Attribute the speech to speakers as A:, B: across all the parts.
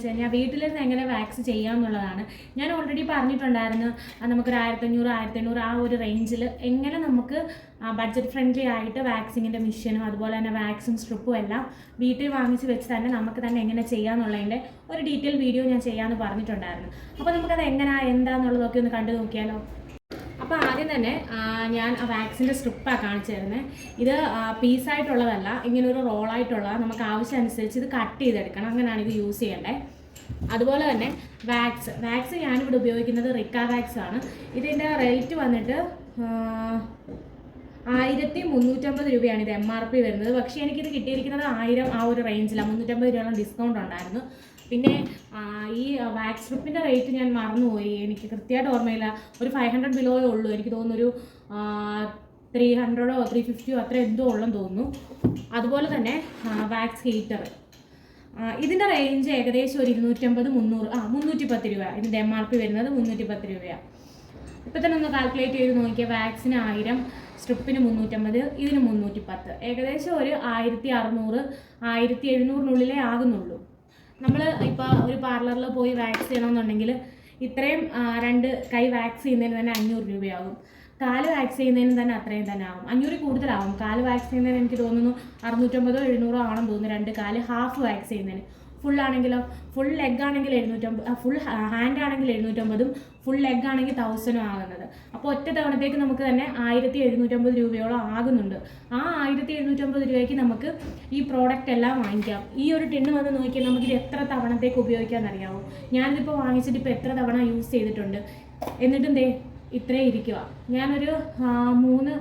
A: വെച്ച് കഴിഞ്ഞാൽ വീട്ടിലിരുന്ന് എങ്ങനെ വാക്സ് ചെയ്യാമെന്നുള്ളതാണ് ഞാൻ ഓൾറെഡി പറഞ്ഞിട്ടുണ്ടായിരുന്നു നമുക്കൊരു ആയിരത്തഞ്ഞൂറ് ആയിരത്തഞ്ഞൂറ് ആ ഒരു റേഞ്ചിൽ എങ്ങനെ നമുക്ക് ബഡ്ജറ്റ് ഫ്രണ്ട്ലി ആയിട്ട് വാക്സിങ്ങിന്റെ മിഷനും അതുപോലെ തന്നെ വാക്സിൻ സ്ട്രിപ്പും എല്ലാം വീട്ടിൽ വാങ്ങിച്ച് വെച്ച് തന്നെ നമുക്ക് തന്നെ എങ്ങനെ ചെയ്യാമെന്നുള്ളതിന്റെ ഒരു ഡീറ്റെയിൽ വീഡിയോ ഞാൻ ചെയ്യാമെന്ന് പറഞ്ഞിട്ടുണ്ടായിരുന്നു. അപ്പോൾ നമുക്കത് എങ്ങനെയാ എന്താന്നുള്ളതൊക്കെ ഒന്ന് കണ്ടു നോക്കിയാലോ? അപ്പോൾ ആദ്യം തന്നെ ഞാൻ ആ വാക്സിന്റെ സ്ട്രിപ്പാണ് കാണിച്ചു തരുന്നത് ഇത് പീസായിട്ടുള്ളതല്ല ഇങ്ങനെ ഒരു റോളായിട്ടുള്ള നമുക്ക് ആവശ്യമനുസരിച്ച് ഇത് കട്ട് ചെയ്തെടുക്കണം. അങ്ങനെയാണ് ഇത് യൂസ് ചെയ്യേണ്ടത് അതുപോലെ തന്നെ വാക്സ് വാക്സ് ഞാനിവിടെ ഉപയോഗിക്കുന്നത് റിക്ക വാക്സ് ആണ്. ഇതിന്റെ റേറ്റ് വന്നിട്ട് ആയിരത്തി മുന്നൂറ്റമ്പത് രൂപയാണ് ഇത് എം ആർ പി വരുന്നത്. പക്ഷേ എനിക്കിത് കിട്ടിയിരിക്കുന്നത് ആയിരം ആ ഒരു റേഞ്ചിലാണ് മുന്നൂറ്റമ്പത് രൂപയോളം ഡിസ്കൗണ്ട് ഉണ്ടായിരുന്നു. പിന്നെ ഈ വാക്സ് സ്ട്രിപ്പിന്റെ റേറ്റ് ഞാൻ മറന്നുപോയി. എനിക്ക് കൃത്യമായിട്ട് ഓർമ്മയില്ല. ഒരു ഫൈവ് ഹൺഡ്രഡ് ബിലോയേ ഉള്ളൂ. എനിക്ക് തോന്നുന്നു ഒരു ത്രീ ഹൺഡ്രഡോ ത്രീ ഫിഫ്റ്റിയോ അത്ര എന്തോ ഉള്ളെന്ന് തോന്നുന്നു. അതുപോലെ തന്നെ വാക്സ് ഹീറ്റർ ഇതിന്റെ റേഞ്ച് ഏകദേശം ഒരു ഇരുന്നൂറ്റമ്പത് മുന്നൂറ് ആ മുന്നൂറ്റി പത്ത് രൂപ. ഇതിന്റെ എം ആർ പി വരുന്നത് മുന്നൂറ്റി പത്ത് രൂപയാണ് ഇപ്പം തന്നെ ഒന്ന് കാൽക്കുലേറ്റ് ചെയ്ത് നോക്കിയാൽ വാക്സിന് ആയിരം സ്ട്രിപ്പിന് മുന്നൂറ്റമ്പത് ഇതിന് മുന്നൂറ്റി പത്ത് ഏകദേശം ഒരു ആയിരത്തി അറുന്നൂറ് ആയിരത്തി എഴുന്നൂറിനുള്ളിലേ ആകുന്നുള്ളൂ. നമ്മൾ ഇപ്പോൾ ഒരു പാർലറിൽ പോയി വാക്സ് ചെയ്യണമെന്നുണ്ടെങ്കിൽ ഇത്രയും രണ്ട് കൈ വാക്സ് ചെയ്യുന്നതിന് തന്നെ അഞ്ഞൂറ് രൂപയാകും. കാൽ വാക്സ് ചെയ്യുന്നതിന് തന്നെ അത്രയും തന്നെ ആവും. അഞ്ഞൂറ് കൂടുതലാവും. കാൽ വാക്സ് ചെയ്യുന്നതിന് എനിക്ക് തോന്നുന്നു അറുന്നൂറ്റമ്പതോ എഴുന്നൂറോ ആണെന്ന് തോന്നുന്നു രണ്ട് കാൽ. ഹാഫ് വാക്സ് ചെയ്യുന്നതിന്. ഫുൾ ആണെങ്കിലോ? ഫുൾ ലെഗ് ആണെങ്കിൽ എഴുന്നൂറ്റമ്പത് ഫുൾ ഹാൻഡ് ആണെങ്കിൽ എഴുന്നൂറ്റമ്പതും ഫുൾ ലെഗ് ആണെങ്കിൽ തൗസൻഡും ആകുന്നത്. അപ്പോൾ ഒറ്റ തവണത്തേക്ക് നമുക്ക് തന്നെ ആയിരത്തി എഴുന്നൂറ്റമ്പത് രൂപയോളം ആകുന്നുണ്ട്. ആ ആയിരത്തി എഴുന്നൂറ്റമ്പത് രൂപയ്ക്ക് നമുക്ക് ഈ പ്രോഡക്റ്റ് എല്ലാം വാങ്ങിക്കാം. ഈ ഒരു ടിണ്ണ് വന്ന് നോക്കിയാൽ നമുക്കിത് എത്ര തവണത്തേക്ക് ഉപയോഗിക്കാൻ അറിയാമോ ഞാനിതിപ്പോൾ വാങ്ങിച്ചിട്ട് ഇപ്പോൾ എത്ര തവണ യൂസ് ചെയ്തിട്ടുണ്ട്? എന്നിട്ടും ദേ ഇത്രേ ഇരിക്കുക ഞാനൊരു മൂന്ന്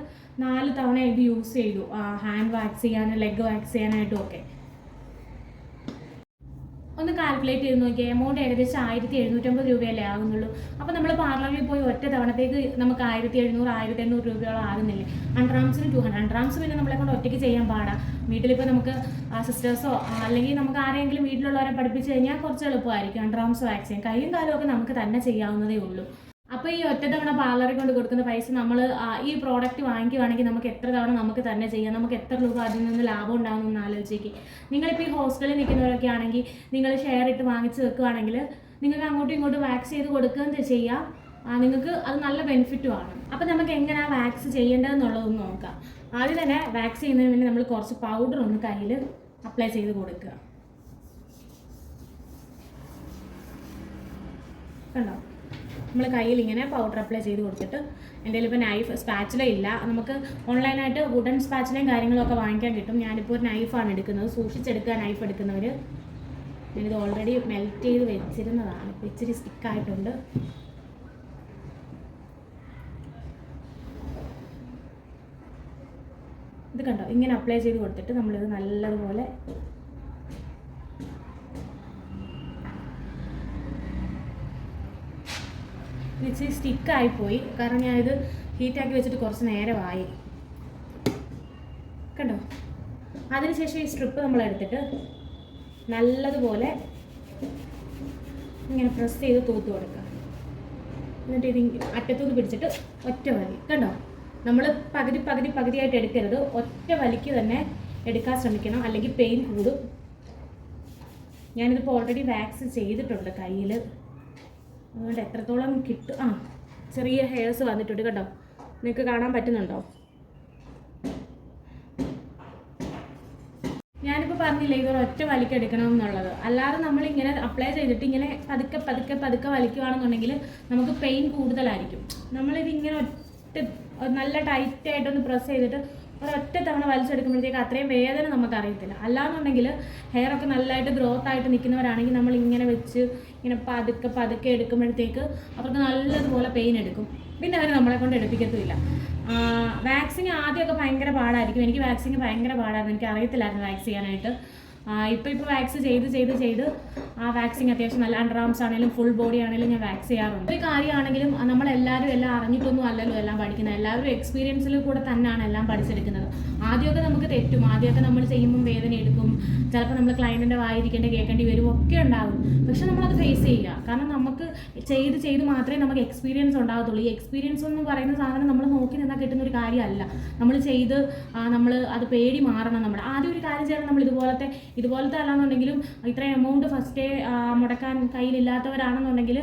A: നാല് തവണ ഇത് യൂസ് ചെയ്തു. ഹാൻഡ് വാക്സ് ചെയ്യാനും ലെഗ് വാക്സ് ചെയ്യാനായിട്ടും ഒക്കെ. ഒന്ന് കാൽക്കുലേറ്റ് ചെയ്ത് നോക്കിയാൽ എമൗണ്ട് ഏകദേശം ആയിരത്തി എഴുന്നൂറ്റമ്പത് രൂപയല്ലേ ആകുന്നുള്ളൂ. അപ്പോൾ നമ്മൾ പാർലറിൽ പോയി ഒറ്റ തവണത്തേക്ക് നമുക്ക് ആയിരത്തി എഴുന്നൂറ് ആയിരത്തി എണ്ണൂറ് രൂപയോളം ആകുന്നില്ലേ അൺട്രാംസിന് ടു ഹൺഡ്രഡ് അൺട്രാംസ് പിന്നെ നമ്മളെ കൊണ്ട് ഒറ്റയ്ക്ക് ചെയ്യാൻ പാടാം. വീട്ടിലിപ്പോൾ നമുക്ക് സിസ്റ്റേഴ്സോ അല്ലെങ്കിൽ നമുക്ക് ആരെങ്കിലും വീട്ടിലുള്ളവരെ പഠിപ്പിച്ച് കഴിഞ്ഞാൽ കുറച്ച് എളുപ്പമായിരിക്കും. ആംസ് വാക്സിൻ കൈയും കാലും ഒക്കെ നമുക്ക് തന്നെ ചെയ്യാവുന്നതേ ഉള്ളൂ. അപ്പോൾ ഈ ഒറ്റ തവണ പാർലറിൽ കൊണ്ട് കൊടുക്കുന്ന പൈസ നമ്മൾ ഈ പ്രോഡക്റ്റ് വാങ്ങിക്കുവാണെങ്കിൽ നമുക്ക് എത്ര തവണ നമുക്ക് തന്നെ ചെയ്യാം? നമുക്ക് എത്ര രൂപ അതിൽ നിന്ന് ലാഭം ഉണ്ടാകുമെന്ന് ആലോചിക്കുക നിങ്ങളിപ്പോൾ ഈ ഹോസ്റ്റലിൽ നിൽക്കുന്നവരൊക്കെ ആണെങ്കിൽ നിങ്ങൾ ഷെയർ ഇട്ട് വാങ്ങിച്ച് വെക്കുകയാണെങ്കിൽ നിങ്ങൾക്ക് അങ്ങോട്ടും ഇങ്ങോട്ടും വാക്സ് ചെയ്ത് കൊടുക്കുകയും ചെയ്യാം. നിങ്ങൾക്ക് അത് നല്ല ബെനിഫിറ്റും ആണ്. അപ്പോൾ നമുക്ക് എങ്ങനെ ആ വാക്സ് ചെയ്യേണ്ടതെന്നുള്ളതൊന്ന് നോക്കാം. ആദ്യം തന്നെ വാക്സ് ചെയ്യുന്നതിന് വേണ്ടി നമ്മൾ കുറച്ച് പൗഡർ ഒന്ന് കയ്യിൽ അപ്ലൈ ചെയ്ത് കൊടുക്കുക. കണ്ടോ? നമ്മൾ കയ്യിൽ ഇങ്ങനെ പൗഡർ അപ്ലൈ ചെയ്ത് കൊടുത്തിട്ട് എന്റെ ഇപ്പോൾ നൈഫ് സ്പാച്ചില ഇല്ല. നമുക്ക് ഓൺലൈനായിട്ട് വുഡൻ സ്പാച്ചിലയും കാര്യങ്ങളൊക്കെ വാങ്ങിക്കാൻ കിട്ടും. ഞാനിപ്പോൾ ഒരു നൈഫാണ് എടുക്കുന്നത്. സൂക്ഷിച്ചെടുക്കുക നൈഫ് എടുക്കുന്നവർ ഞാനിത് ഓൾറെഡി മെൽറ്റ് ചെയ്ത് വെച്ചിരുന്നതാണ്. ഇപ്പോൾ ഇച്ചിരി സ്റ്റിക്കായിട്ടുണ്ട് ഇത് കണ്ടോ? ഇങ്ങനെ അപ്ലൈ ചെയ്ത് കൊടുത്തിട്ട് നമ്മളിത് നല്ലതുപോലെ ഇച്ചിരി സ്റ്റിക്കായിപ്പോയി. കാരണം ഞാനിത് ഹീറ്റാക്കി വെച്ചിട്ട് കുറച്ച് നേരമായി. കണ്ടോ? അതിനുശേഷം ഈ സ്ട്രിപ്പ് നമ്മൾ എടുത്തിട്ട് നല്ലതുപോലെ ഇങ്ങനെ പ്രസ് ചെയ്ത് തൂത്ത് കൊടുക്കുക. എന്നിട്ട് ഇത് അറ്റത്തൂന്ന് പിടിച്ചിട്ട് ഒറ്റ വലി. കണ്ടോ? നമ്മൾ പകുതി പകുതി പകുതിയായിട്ട് എടുക്കരുത്. ഒറ്റ വലിക്ക് തന്നെ എടുക്കാൻ ശ്രമിക്കണം. അല്ലെങ്കിൽ പെയിൻ കൂടും. ഞാനിതിപ്പോൾ ഓൾറെഡി വാക്സ് ചെയ്തിട്ടുണ്ട് കയ്യിൽ അതുകൊണ്ട് എത്രത്തോളം കിട്ടും ആ ചെറിയ ഹെയർസ് വന്നിട്ടുണ്ട് കേട്ടോ. നിങ്ങൾക്ക് കാണാൻ പറ്റുന്നുണ്ടോ? ഞാനിപ്പോൾ പറഞ്ഞില്ലേ ഇത് ഒറ്റ വലിക്ക് എന്നുള്ളത് അല്ലാതെ നമ്മൾ ഇങ്ങനെ അപ്ലൈ ചെയ്തിട്ട് ഇങ്ങനെ പതുക്കെ പതുക്കെ പതുക്കെ വലിക്കുകയാണെന്നുണ്ടെങ്കിൽ നമുക്ക് പെയിൻ കൂടുതലായിരിക്കും. നമ്മളിത് ഇങ്ങനെ ഒറ്റ നല്ല ടൈറ്റായിട്ടൊന്ന് പ്രസ് ചെയ്തിട്ട് ഒരൊറ്റ തവണ വലിച്ചെടുക്കുമ്പോഴത്തേക്ക് അത്രയും വേദന നമുക്ക് അറിയത്തില്ല. അല്ലാന്നുണ്ടെങ്കിൽ ഹെയർ ഒക്കെ നല്ലതായിട്ട് ഗ്രോത്ത് ആയിട്ട് നിൽക്കുന്നവരാണെങ്കിൽ നമ്മൾ ഇങ്ങനെ വെച്ച് ഇങ്ങനെ പതുക്കെ പതുക്കെ എടുക്കുമ്പോഴത്തേക്ക് അവർക്ക് നല്ലതുപോലെ പെയിൻ എടുക്കും. പിന്നെ അവർ നമ്മളെ കൊണ്ട് എടുപ്പിക്കത്തുമില്ല. വാക്സിങ് ആദ്യമൊക്കെ ഭയങ്കര പാടായിരിക്കും. എനിക്ക് വാക്സിങ് ഭയങ്കര പാടായിരുന്നു. എനിക്ക് അറിയത്തില്ലായിരുന്നു വാക്സ് ചെയ്യാനായിട്ട്. ഇപ്പോൾ ഇപ്പോൾ വാക്സ് ചെയ്ത് ചെയ്ത് ചെയ്ത് ആ വാക്സിങ് അത്യാവശ്യം നല്ല അണ്ടർആംസ് ആണെങ്കിലും ഫുൾ ബോഡി ആണെങ്കിലും ഞാൻ വാക്സ് ചെയ്യാറുണ്ട്. ഒരു കാര്യമാണെങ്കിലും നമ്മളെല്ലാവരും എല്ലാം അറിഞ്ഞിട്ടൊന്നും അല്ലല്ലോ എല്ലാം പഠിക്കുന്നത്. എല്ലാവരും എക്സ്പീരിയൻസിൽ കൂടെ തന്നെയാണ് എല്ലാം പഠിച്ചെടുക്കുന്നത്. ആദ്യമൊക്കെ നമുക്ക് തെറ്റും. ആദ്യമൊക്കെ നമ്മൾ ചെയ്യുമ്പോൾ വേദന എടുക്കും. ചിലപ്പോൾ നമ്മൾ ക്ലയന്റിന്റെ വായിരിക്കേണ്ട കേൾക്കേണ്ടി വരും. ഒക്കെ ഉണ്ടാകും പക്ഷെ നമ്മളത് ഫേസ് ചെയ്യുക കാരണം നമുക്ക് ചെയ്ത് ചെയ്ത് മാത്രമേ നമുക്ക് എക്സ്പീരിയൻസ് ഉണ്ടാകത്തുള്ളൂ ഈ എക്സ്പീരിയൻസ് എന്ന് പറയുന്ന സാധനം നമ്മൾ നോക്കി നിന്നാൽ കിട്ടുന്ന ഒരു കാര്യമല്ല. നമ്മൾ ചെയ്ത് നമ്മൾ അത് പേടി മാറണം. നമ്മൾ ആദ്യം ഒരു കാര്യം ചെയ്യണം. നമ്മൾ ഇതുപോലത്തെ ഇതുപോലത്തെ അല്ലാന്നുണ്ടെങ്കിലും ഇത്രയും എമൗണ്ട് ഫസ്റ്റേ മുടക്കാൻ കയ്യിലില്ലാത്തവരാണെന്നുണ്ടെങ്കിൽ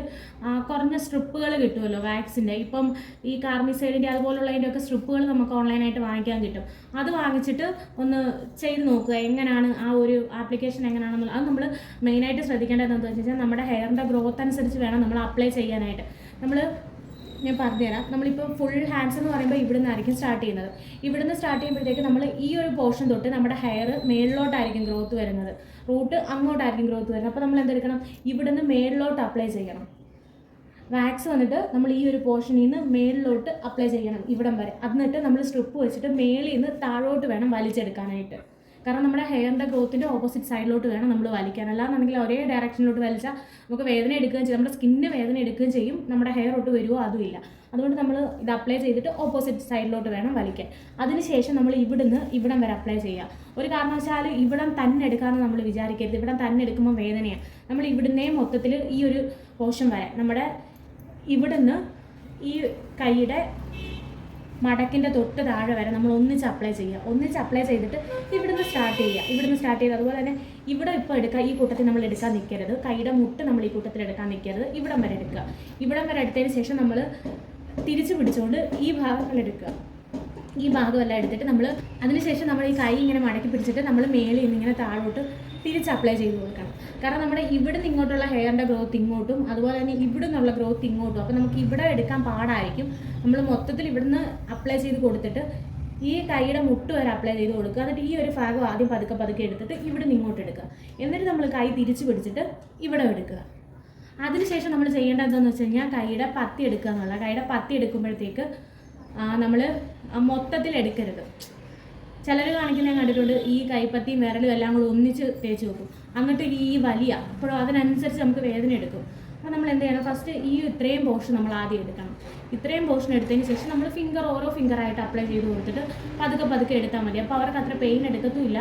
A: കുറഞ്ഞ സ്ട്രിപ്പുകൾ കിട്ടുമല്ലോ വാക്സിന്റെ ഇപ്പം ഈ കാർമിസൈഡിന്റെ അതുപോലുള്ളതിന്റെ ഒക്കെ സ്ട്രിപ്പുകൾ നമുക്ക് ഓൺലൈനായിട്ട് വാങ്ങിക്കാൻ കിട്ടും. അത് വാങ്ങിച്ചിട്ട് ഒന്ന് ചെയ്ത് നോക്കുക എങ്ങനെയാണ് ആ ഒരു ആപ്ലിക്കേഷൻ എങ്ങനെയാണെന്നുള്ളത് അത് നമ്മൾ മെയിനായിട്ട് ശ്രദ്ധിക്കേണ്ടത് എന്താണെന്ന് വെച്ച് കഴിഞ്ഞാൽ നമ്മുടെ ഹെയറിന്റെ ഗ്രോത്ത് അനുസരിച്ച് വേണം നമ്മൾ അപ്ലൈ ചെയ്യാനായിട്ട്. നമ്മൾ ഞാൻ പറഞ്ഞുതരാം. നമ്മളിപ്പോൾ ഫുൾ ഹാൻഡ്സ് എന്ന് പറയുമ്പോൾ ഇവിടെ നിന്നായിരിക്കും സ്റ്റാർട്ട് ചെയ്യുന്നത്. ഇവിടെ നിന്ന് സ്റ്റാർട്ട് ചെയ്യുമ്പോഴത്തേക്ക് നമ്മൾ ഈ ഒരു പോർഷൻ തൊട്ട് നമ്മുടെ ഹെയർ മേളിലോട്ടായിരിക്കും ഗ്രോത്ത് വരുന്നത്. റൂട്ട് അങ്ങോട്ടായിരിക്കും ഗ്രോത്ത് വരുന്നത്. അപ്പോൾ നമ്മൾ എന്തെടുക്കണം? ഇവിടെ നിന്ന് മേളിലോട്ട് അപ്ലൈ ചെയ്യണം. വാക്സ് വന്നിട്ട് നമ്മൾ ഈ ഒരു പോർഷനിൽ നിന്ന് മേളിലോട്ട് അപ്ലൈ ചെയ്യണം ഇവിടം വരെ. എന്നിട്ട് നമ്മൾ സ്ട്രിപ്പ് വെച്ചിട്ട് മേളിൽ നിന്ന് താഴോട്ട് വേണം വലിച്ചെടുക്കാനായിട്ട്. കാരണം നമ്മുടെ ഹെയറിന്റെ ഗ്രോത്തിന്റെ ഓപ്പോസിറ്റ് സൈഡിലോട്ട് വേണം നമ്മൾ വലിക്കാൻ. അല്ലാന്നുണ്ടെങ്കിൽ ഒരേ ഡയറക്ഷനിലോട്ട് വലിച്ചാൽ നമുക്ക് വേദന എടുക്കുകയും ചെയ്യും. നമ്മുടെ സ്കിന്നിന് വേദന എടുക്കുകയും ചെയ്യും. നമ്മുടെ ഹെയർ ഒട്ട് വരുമോ അതുമില്ല അതുകൊണ്ട് നമ്മൾ ഇത് അപ്ലൈ ചെയ്തിട്ട് ഓപ്പോസിറ്റ് സൈഡിലോട്ട് വേണം വലിക്കാൻ. അതിനുശേഷം നമ്മൾ ഇവിടുന്ന് ഇവിടം വരെ അപ്ലൈ ചെയ്യുക ഒരു കാരണവശാലും ഇവിടം തന്നെ എടുക്കാമെന്ന് നമ്മൾ വിചാരിക്കരുത്. ഇവിടം തന്നെ എടുക്കുമ്പോൾ വേദനയാണ് നമ്മൾ ഇവിടുന്നേ മൊത്തത്തിൽ ഈ ഒരു പോഷൻ വരെ നമ്മുടെ ഇവിടുന്ന് ഈ കൈയുടെ മടക്കിന്റെ തൊട്ട് താഴെ വരെ നമ്മൾ ഒന്നിച്ച് അപ്ലൈ ചെയ്യുക. ഒന്നിച്ച് അപ്ലൈ ചെയ്തിട്ട് ഇവിടുന്ന് സ്റ്റാർട്ട് ചെയ്യുക. ഇവിടുന്ന് സ്റ്റാർട്ട് ചെയ്ത് അതുപോലെ തന്നെ ഇവിടെ ഇപ്പോൾ എടുക്കുക ഈ കൂട്ടത്തിൽ നമ്മൾ എടുക്കാൻ നിൽക്കരുത് കൈയുടെ മുട്ട് നമ്മൾ ഈ കൂട്ടത്തിൽ എടുക്കാൻ നിൽക്കരുത് ഇവിടം വരെ എടുക്കുക. ഇവിടം വരെ എടുത്തതിന് ശേഷം നമ്മൾ തിരിച്ചു പിടിച്ചുകൊണ്ട് ഈ ഭാഗങ്ങൾ എടുക്കുക. ഈ ഭാഗമെല്ലാം എടുത്തിട്ട് നമ്മൾ അതിനുശേഷം നമ്മൾ ഈ കൈ ഇങ്ങനെ മടക്കി പിടിച്ചിട്ട് നമ്മൾ മേളിൽ നിന്ന് ഇങ്ങനെ താഴോട്ട് തിരിച്ച് അപ്ലൈ ചെയ്ത് കൊടുക്കണം. കാരണം നമ്മുടെ ഇവിടെ നിന്ന് ഇങ്ങോട്ടുള്ള ഹെയറിന്റെ ഗ്രോത്ത് ഇങ്ങോട്ടും അതുപോലെ തന്നെ ഇവിടെ നിന്നുള്ള ഗ്രോത്ത് ഇങ്ങോട്ടും. അപ്പോൾ നമുക്ക് ഇവിടെ എടുക്കാൻ പാടായിരിക്കും. നമ്മൾ മൊത്തത്തിൽ ഇവിടുന്ന് അപ്ലൈ ചെയ്ത് കൊടുത്തിട്ട് ഈ കൈയുടെ മുട്ട് വരെ അപ്ലൈ ചെയ്ത് കൊടുക്കുക. എന്നിട്ട് ഈ ഒരു ഭാഗം ആദ്യം പതുക്കെ പതുക്കെ എടുത്തിട്ട് ഇവിടെ ഇങ്ങോട്ട് എടുക്കുക. എന്നിട്ട് നമ്മൾ കൈ തിരിച്ച് പിടിച്ചിട്ട് ഇവിടെ എടുക്കുക. അതിനുശേഷം നമ്മൾ ചെയ്യേണ്ടത് എന്താണെന്ന് വെച്ച് കഴിഞ്ഞാൽ കൈയുടെ പത്തി എടുക്കുക എന്നുള്ള കൈയുടെ പത്തി എടുക്കുമ്പോഴത്തേക്ക് നമ്മൾ മൊത്തത്തിൽ എടുക്കരുത്. ചിലർ കാണിക്കുന്ന ഞാൻ കണ്ടിട്ടുണ്ട് ഈ കൈപ്പത്തി വിരലും എല്ലാം കൂടി ഒന്നിച്ച് തേച്ച് വെക്കും. എന്നിട്ട് ഈ വലിയ അപ്പോഴും അതിനനുസരിച്ച് നമുക്ക് വേദന എടുക്കും. അപ്പോൾ നമ്മൾ എന്ത് ചെയ്യണം? ഫസ്റ്റ് ഈ ഇത്രയും പോർഷൻ നമ്മൾ ആദ്യം എടുക്കണം. ഇത്രയും പോർഷൻ എടുത്തതിന് ശേഷം നമ്മൾ ഫിംഗർ ഓരോ ഫിംഗറായിട്ട് അപ്ലൈ ചെയ്ത് കൊടുത്തിട്ട് പതുക്കെ പതുക്കെ എടുത്താൽ മതി. അപ്പോൾ അവർക്ക് അത്ര പെയിൻ എടുക്കത്തുമില്ല.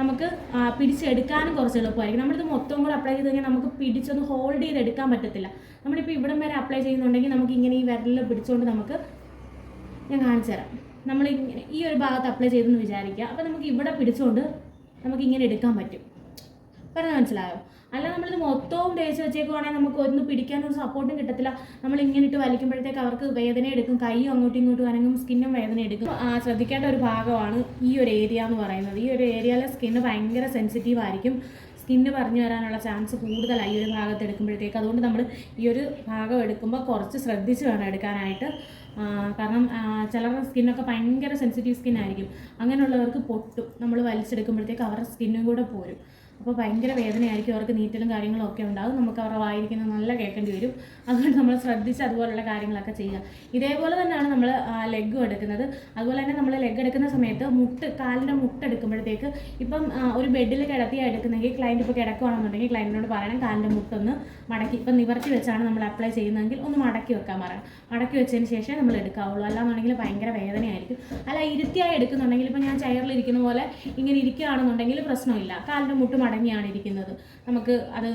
A: നമുക്ക് പിടിച്ചെടുക്കാനും കുറച്ച് എളുപ്പമായിരിക്കും. നമ്മളിത് മൊത്തം കൂടെ അപ്ലൈ ചെയ്ത് കഴിഞ്ഞാൽ നമുക്ക് പിടിച്ചൊന്ന് ഹോൾഡ് ചെയ്ത് എടുക്കാൻ പറ്റത്തില്ല. നമ്മളിപ്പോൾ ഇവിടം വരെ അപ്ലൈ ചെയ്യുന്നുണ്ടെങ്കിൽ നമുക്ക് ഇങ്ങനെ ഈ വിരലിൽ പിടിച്ചുകൊണ്ട് നമുക്ക് ഞാൻ കാണിച്ചു തരാം. നമ്മൾ ഇങ്ങനെ ഈ ഒരു ഭാഗത്ത് അപ്ലൈ ചെയ്തെന്ന് വിചാരിക്കുക. അപ്പോൾ നമുക്ക് ഇവിടെ പിടിച്ചുകൊണ്ട് നമുക്ക് ഇങ്ങനെ എടുക്കാൻ പറ്റും. പറഞ്ഞാൽ മനസ്സിലായോ? അല്ല നമ്മളിത് മൊത്തവും തേച്ച് വെച്ചേക്കുവാണെങ്കിൽ നമുക്ക് ഒന്ന് പിടിക്കാനൊരു സപ്പോർട്ടും കിട്ടത്തില്ല. നമ്മൾ ഇങ്ങനെ ഇട്ട് വലിക്കുമ്പോഴത്തേക്ക് അവർക്ക് വേദന എടുക്കും. കൈയും അങ്ങോട്ടും ഇങ്ങോട്ടും അനങ്ങും സ്കിന്നും വേദന എടുക്കും. ശ്രദ്ധിക്കേണ്ട ഒരു ഭാഗമാണ് ഈ ഒരു ഏരിയ എന്ന് പറയുന്നത്. ഈ ഒരു ഏരിയയിലെ സ്കിന്ന് ഭയങ്കര സെൻസിറ്റീവ് ആയിരിക്കും. സ്കിന്ന് പറഞ്ഞു വരാനുള്ള ചാൻസ് കൂടുതലായി ഈ ഒരു ഭാഗത്ത് എടുക്കുമ്പോഴത്തേക്ക്. അതുകൊണ്ട് നമ്മൾ ഈ ഒരു ഭാഗം എടുക്കുമ്പോൾ കുറച്ച് ശ്രദ്ധിച്ച് വേണം എടുക്കാനായിട്ട്. കാരണം ചിലരുടെ സ്കിന്നൊക്കെ ഭയങ്കര സെൻസിറ്റീവ് സ്കിന്നായിരിക്കും അങ്ങനെയുള്ളവർക്ക് പൊട്ടും. നമ്മൾ വലിച്ചെടുക്കുമ്പോഴത്തേക്ക് അവരുടെ സ്കിന്നും കൂടെ പോരും. അപ്പോൾ ഭയങ്കര വേദനയായിരിക്കും അവർക്ക് നീറ്റലും കാര്യങ്ങളും ഒക്കെ ഉണ്ടാകും നമുക്ക് അവരുടെ വായിരിക്കുന്നത് നല്ല കേൾക്കേണ്ടി വരും. അതുകൊണ്ട് നമ്മൾ ശ്രദ്ധിച്ച് അതുപോലുള്ള കാര്യങ്ങളൊക്കെ ചെയ്യുക. ഇതേപോലെ തന്നെയാണ് നമ്മൾ ലെഗ് എടുക്കുന്നത്. അതുപോലെ തന്നെ നമ്മൾ ലെഗ് എടുക്കുന്ന സമയത്ത് മുട്ട് കാലിന്റെ മുട്ട് എടുക്കുമ്പോഴത്തേക്ക് ഇപ്പം ഒരു ബെഡിൽ കിടത്തിയാണ് എടുക്കുന്നെങ്കിൽ ക്ലയന്റ് ഇപ്പോൾ കിടക്കുകയാണെന്നുണ്ടെങ്കിൽ ക്ലയന്റിനോട് പറയണം കാലിന്റെ മുട്ടൊന്ന് മടക്കി ഇപ്പം നിവർത്തി വെച്ചാണ് നമ്മൾ അപ്ലൈ ചെയ്യുന്നതെങ്കിൽ ഒന്ന് മടക്കി വെക്കാൻ പറയണം. മടക്കി വെച്ചതിന് ശേഷം നമ്മൾ എടുക്കാവുള്ളൂ. അല്ലാന്നുണ്ടെങ്കിൽ ഭയങ്കര വേദനയായിരിക്കും. അല്ല ഇരുത്തിയായി എടുക്കുന്നുണ്ടെങ്കിൽ ഇപ്പം ഞാൻ ചെയറിൽ ഇരിക്കുന്ന പോലെ ഇങ്ങനെ ഇരിക്കുകയാണെന്നുണ്ടെങ്കിൽ പ്രശ്നമില്ല. കാലിന്റെ മുട്ട് മടങ്ങിയാണ് ഇരിക്കുന്നത് നമുക്ക് അത്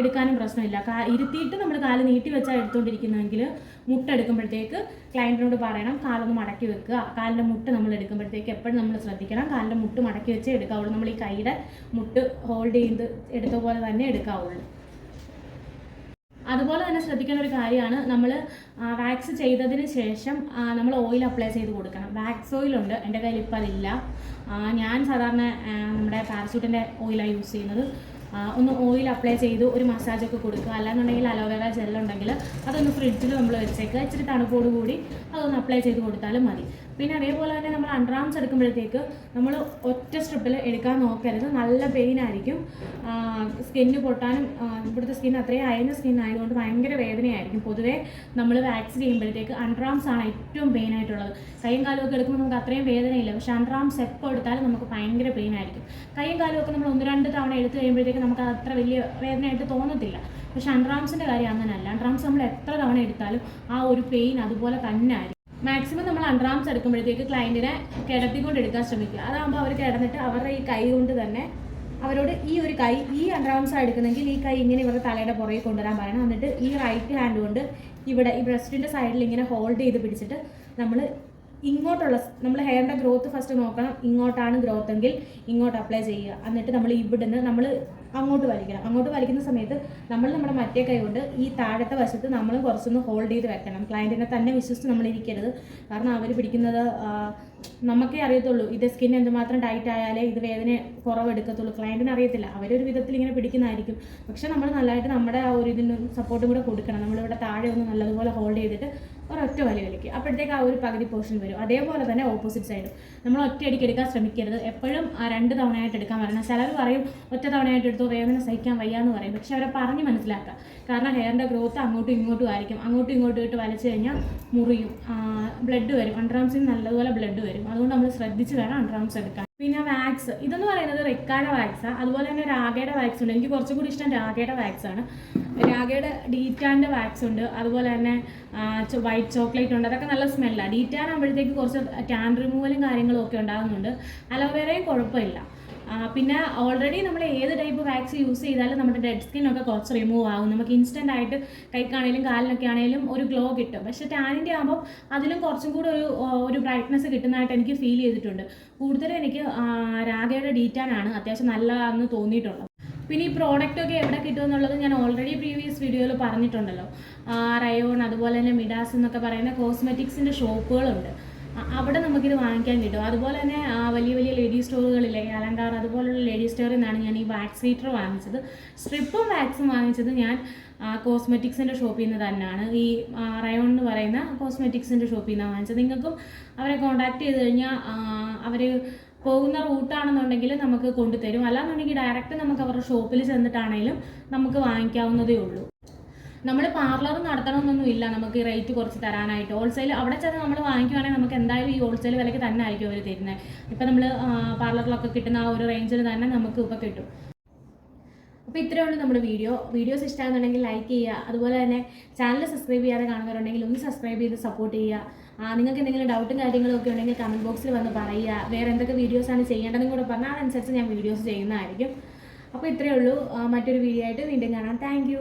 A: എടുക്കാനും പ്രശ്നമില്ല. കാ ഇരുത്തിയിട്ട് നമ്മൾ കാൽ നീട്ടി വെച്ചാൽ എടുത്തുകൊണ്ടിരിക്കുന്നതെങ്കിൽ മുട്ട എടുക്കുമ്പോഴത്തേക്ക് ക്ലയന്റിനോട് പറയണം കാലൊന്ന് മടക്കി വെക്കുക. കാലിന്റെ മുട്ട് നമ്മൾ എടുക്കുമ്പോഴത്തേക്ക് എപ്പോഴും നമ്മൾ ശ്രദ്ധിക്കണം. കാലിന്റെ മുട്ട് മടക്കി വെച്ചേ എടുക്കാവുള്ളൂ. നമ്മൾ ഈ കൈയുടെ മുട്ട് ഹോൾഡ് ചെയ്ത് എടുത്ത പോലെ തന്നെ എടുക്കാവുള്ളൂ. അതുപോലെ തന്നെ ശ്രദ്ധിക്കേണ്ട ഒരു കാര്യമാണ്. നമ്മൾ വാക്സ് ചെയ്തതിന് ശേഷം നമ്മൾ ഓയിൽ അപ്ലൈ ചെയ്ത് കൊടുക്കണം. വാക്സ് ഓയിലുണ്ട് എന്റെ കയ്യിൽ ഇപ്പം അതില്ല. ഞാൻ സാധാരണ നമ്മുടെ പാരസൂട്ടിന്റെ ഓയിലാണ് യൂസ് ചെയ്യുന്നത്. ഒന്ന് ഓയിൽ അപ്ലൈ ചെയ്ത് ഒരു മസാജൊക്കെ കൊടുക്കുക. അല്ലാന്നുണ്ടെങ്കിൽ അലോവേറ ജെല്ലുണ്ടെങ്കിൽ അതൊന്ന് ഫ്രിഡ്ജിൽ നമ്മൾ വെച്ചേക്കുക. ഇച്ചിരി തണുപ്പോടുകൂടി അതൊന്ന് അപ്ലൈ ചെയ്ത് കൊടുത്താലും മതി. പിന്നെ അതേപോലെ തന്നെ നമ്മൾ അണ്ടർആംസ് എടുക്കുമ്പോഴത്തേക്ക് നമ്മൾ ഒറ്റ സ്ട്രിപ്പിൽ എടുക്കാൻ നോക്കരുത്. നല്ല പെയിൻ ആയിരിക്കും. സ്കിന്ന് പൊട്ടാനും ഇവിടുത്തെ സ്കിൻ അത്രയും അയഞ്ഞ സ്കിൻ ആയതുകൊണ്ട് ഭയങ്കര വേദനയായിരിക്കും. പൊതുവേ നമ്മൾ വാക്സ് ചെയ്യുമ്പോഴത്തേക്ക് അണ്ടർആംസ് ആണ് ഏറ്റവും പെയിൻ ആയിട്ടുള്ളത്. കൈയും കാലും ഒക്കെ എടുക്കുമ്പോൾ നമുക്ക് അത്രയും വേദനയില്ല. പക്ഷേ അണ്ടർആംസ് എപ്പോൾ എടുത്താലും നമുക്ക് ഭയങ്കര പെയിൻ ആയിരിക്കും. കൈയും കാലും ഒക്കെ നമ്മൾ ഒന്ന് രണ്ട് തവണ എടുത്തു കഴിയുമ്പോഴത്തേക്ക് നമുക്ക് അത്ര വലിയ വേദനയായിട്ട് തോന്നത്തില്ല. പക്ഷേ അണ്ടർആംസിന്റെ കാര്യം അങ്ങനെയല്ല അണ്ടർആംസ് നമ്മൾ എത്ര തവണ എടുത്താലും ആ ഒരു പെയിൻ അതുപോലെ തന്നെ ആയിരിക്കും. മാക്സിമം നമ്മൾ അണ്ടർആംസ് എടുക്കുമ്പോഴത്തേക്ക് ക്ലയന്റിനെ കിടത്തിക്കൊണ്ട് എടുക്കാൻ ശ്രമിക്കുക. അതാകുമ്പോൾ അവർ കിടന്നിട്ട് അവരുടെ ഈ കൈ കൊണ്ട് തന്നെ അവരോട് ഈ ഒരു കൈ ഈ അണ്ടർആംസ് എടുക്കുന്നെങ്കിൽ ഈ കൈ ഇങ്ങനെ ഇവരുടെ തലയുടെ പുറകെ കൊണ്ടുവരാൻ പറയണം. എന്നിട്ട് ഈ റൈറ്റ് ഹാൻഡ് കൊണ്ട് ഇവിടെ ഈ ബ്രസ്റ്റിന്റെ സൈഡിൽ ഇങ്ങനെ ഹോൾഡ് ചെയ്ത് പിടിച്ചിട്ട് നമ്മൾ ഇങ്ങോട്ടുള്ള നമ്മൾ ഹെയറിന്റെ ഗ്രോത്ത് ഫസ്റ്റ് നോക്കണം. ഇങ്ങോട്ടാണ് ഗ്രോത്ത് എങ്കിൽ ഇങ്ങോട്ട് അപ്ലൈ ചെയ്യുക. എന്നിട്ട് നമ്മൾ ഇവിടുന്ന് നമ്മൾ അങ്ങോട്ട് വലിക്കണം. അങ്ങോട്ട് വലിക്കുന്ന സമയത്ത് നമ്മൾ നമ്മുടെ മറ്റേ കൈ കൊണ്ട് ഈ താഴത്തെ വശത്ത് നമ്മൾ കുറച്ചൊന്ന് ഹോൾഡ് ചെയ്ത് വെക്കണം. ക്ലയന്റിനെ തന്നെ വിശ്വസിച്ച് നമ്മൾ ഇരിക്കരുത്. കാരണം അവർ പിടിക്കുന്നത് നമുക്കേ അറിയത്തുള്ളൂ. ഇത് സ്കിൻ എന്തുമാത്രം ടൈറ്റ് ആയാലേ ഇത് വേദന കുറവെടുക്കത്തുള്ളൂ ക്ലയന്റിന് അറിയത്തില്ല. അവരൊരു വിധത്തിൽ ഇങ്ങനെ പിടിക്കുന്നതായിരിക്കും. പക്ഷെ നമ്മൾ നല്ലതായിട്ട് നമ്മുടെ ആ ഒരു ഇതിന് സപ്പോർട്ടും കൂടെ കൊടുക്കണം. നമ്മളിവിടെ താഴെ ഒന്ന് നല്ലതുപോലെ ഹോൾഡ് ചെയ്തിട്ട് ഒരൊറ്റ വലി വലിക്കുക അപ്പോഴത്തേക്ക് ആ ഒരു പകുതി പോർഷൻ വരും. അതേപോലെ തന്നെ ഓപ്പോസിറ്റ് സൈഡും നമ്മൾ ഒറ്റയടിക്ക് എടുക്കാൻ ശ്രമിക്കരുത്. എപ്പോഴും ആ രണ്ട് തവണയായിട്ട് എടുക്കാൻ പറയണം ചിലർ പറയും ഒറ്റ തവണയായിട്ട് എടുത്തോ വേദന സഹിക്കാൻ വയ്യാന്ന് പറയും. പക്ഷെ അവരെ പറഞ്ഞ് മനസ്സിലാക്കുക. കാരണം ഹെയറിന്റെ ഗ്രോത്ത് അങ്ങോട്ടും ഇങ്ങോട്ടും ആയിരിക്കും. അങ്ങോട്ടും ഇങ്ങോട്ടും ഇട്ട് വലിച്ചു കഴിഞ്ഞാൽ മുറിയും ബ്ലഡ് വരും. അണ്ടർആംസിൽ നല്ലതുപോലെ ബ്ലഡ് വരും. അതുകൊണ്ട് നമ്മൾ ശ്രദ്ധിച്ച് വേണം അണ്ടർആംസ് എടുക്കാൻ. പിന്നെ വാക്സ്. ഇതെന്ന് പറയുന്നത് റിക്കായുടെ വാക്സാണ് അതുപോലെ തന്നെ രാഗയുടെ വാക്സ് ഉണ്ട്. എനിക്ക് കുറച്ചും കൂടി ഇഷ്ടം രാഗയുടെ വാക്സ് ആണ്. രാഗയുടെ ഡീറ്റാന്റെ വാക്സ് ഉണ്ട്. അതുപോലെ തന്നെ വൈറ്റ് ചോക്ലേറ്റ് ഉണ്ട്. അതൊക്കെ നല്ല സ്മെല്ലാണ് ഡീറ്റാൻ ആകുമ്പോഴത്തേക്ക് കുറച്ച് ടാൻ റിമൂവലും കാര്യങ്ങളും ഒക്കെ ഉണ്ടാകുന്നുണ്ട്. അലോവേരയും കുഴപ്പമില്ല. പിന്നെ ഓൾറെഡി നമ്മൾ ഏത് ടൈപ്പ് വാക്സ് യൂസ് ചെയ്താലും നമ്മുടെ ഡെഡ് സ്കിൻ ഒക്കെ കുറച്ച് റിമൂവ് ആകും. നമുക്ക് ഇൻസ്റ്റന്റ് ആയിട്ട് കൈക്കാണേലും കാലിനൊക്കെ ആണെങ്കിലും ഒരു ഗ്ലോ കിട്ടും. പക്ഷെ ടാനിന്റെ ആകുമ്പോൾ അതിലും കുറച്ചും കൂടെ ഒരു ഒരു ബ്രൈറ്റ്നസ് കിട്ടുന്നതായിട്ട് എനിക്ക് ഫീൽ ചെയ്തിട്ടുണ്ട്. കൂടുതലും എനിക്ക് രാഗയുടെ ഡീറ്റാനാണ് അത്യാവശ്യം നല്ലതാണെന്ന് തോന്നിയിട്ടുള്ളത്. പിന്നെ ഈ പ്രോഡക്റ്റ് ഒക്കെ എവിടെ കിട്ടുമെന്നുള്ളത് ഞാൻ ഓൾറെഡി പ്രീവിയസ് വീഡിയോയിൽ പറഞ്ഞിട്ടുണ്ടല്ലോ. റയോൺ അതുപോലെ തന്നെ മിഡാസ് എന്നൊക്കെ പറയുന്ന കോസ്മെറ്റിക്സിന്റെ ഷോപ്പുകളുണ്ട് അവിടെ നമുക്കിത് വാങ്ങിക്കാൻ കിട്ടും. അതുപോലെ തന്നെ വലിയ വലിയ ലേഡീസ് സ്റ്റോറുകളിലെ അലങ്കാർ അതുപോലുള്ള ലേഡീസ് സ്റ്റോറിൽ നിന്നാണ് ഞാൻ ഈ വാക്സ് ഹീറ്റർ വാങ്ങിച്ചത്. സ്ട്രിപ്പും വാക്സും വാങ്ങിച്ചത് ഞാൻ കോസ്മെറ്റിക്സിന്റെ ഷോപ്പിൽ നിന്ന് തന്നെയാണ്. ഈ റയോൺ എന്ന് പറയുന്ന കോസ്മെറ്റിക്സിന്റെ ഷോപ്പിൽ നിന്നാണ് വാങ്ങിച്ചത്. നിങ്ങൾക്കും അവരെ കോൺടാക്ട് ചെയ്ത് കഴിഞ്ഞാൽ അവർ പോകുന്ന റൂട്ടാണെന്നുണ്ടെങ്കിൽ നമുക്ക് കൊണ്ടുതരും. അല്ലാന്നുണ്ടെങ്കിൽ ഡയറക്റ്റ് നമുക്ക് അവരുടെ ഷോപ്പിൽ ചെന്നിട്ടാണെങ്കിലും നമുക്ക് വാങ്ങിക്കാവുന്നതേ ഉള്ളൂ. നമ്മൾ പാർലർ നടത്തണമെന്നൊന്നും ഇല്ല. നമുക്ക് റേറ്റ് കുറച്ച് തരാനായിട്ട്. ഹോൾസെയിൽ അവിടെ ചെന്ന് നമ്മൾ വാങ്ങിക്കുവാണെങ്കിൽ നമുക്ക് എന്തായാലും ഈ ഹോൾസെയിൽ വിലയ്ക്ക് തന്നെ ആയിരിക്കും അവർ തരുന്നത്. ഇപ്പം നമ്മൾ പാർലറിലൊക്കെ കിട്ടുന്ന ആ ഒരു റേഞ്ചിൽ തന്നെ നമുക്ക് ഇപ്പോൾ കിട്ടും. അപ്പോൾ ഇത്രയേ ഉള്ളൂ നമ്മുടെ വീഡിയോ വീഡിയോസ് ഇഷ്ടമാകുന്നുണ്ടെങ്കിൽ ലൈക്ക് ചെയ്യുക. അതുപോലെ തന്നെ ചാനൽ സബ്സ്ക്രൈബ് ചെയ്യാതെ കാണുന്നവരുണ്ടെങ്കിൽ ഒന്ന് സബ്സ്ക്രൈബ് ചെയ്ത് സപ്പോർട്ട് ചെയ്യുക. നിങ്ങൾക്ക് എന്തെങ്കിലും ഡൗട്ടും കാര്യങ്ങളും ഒക്കെ ഉണ്ടെങ്കിൽ കമന്റ് ബോക്സിൽ വന്ന് പറയുക. വേറെ എന്തൊക്കെ വീഡിയോസാണ് ചെയ്യേണ്ടതെന്ന് കൂടെ പറഞ്ഞാൽ അതനുസരിച്ച് ഞാൻ വീഡിയോസ് ചെയ്യുന്നതായിരിക്കും. അപ്പോൾ ഇത്രയേ ഉള്ളൂ. മറ്റൊരു വീഡിയോ ആയിട്ട് വീണ്ടും കാണാം. താങ്ക്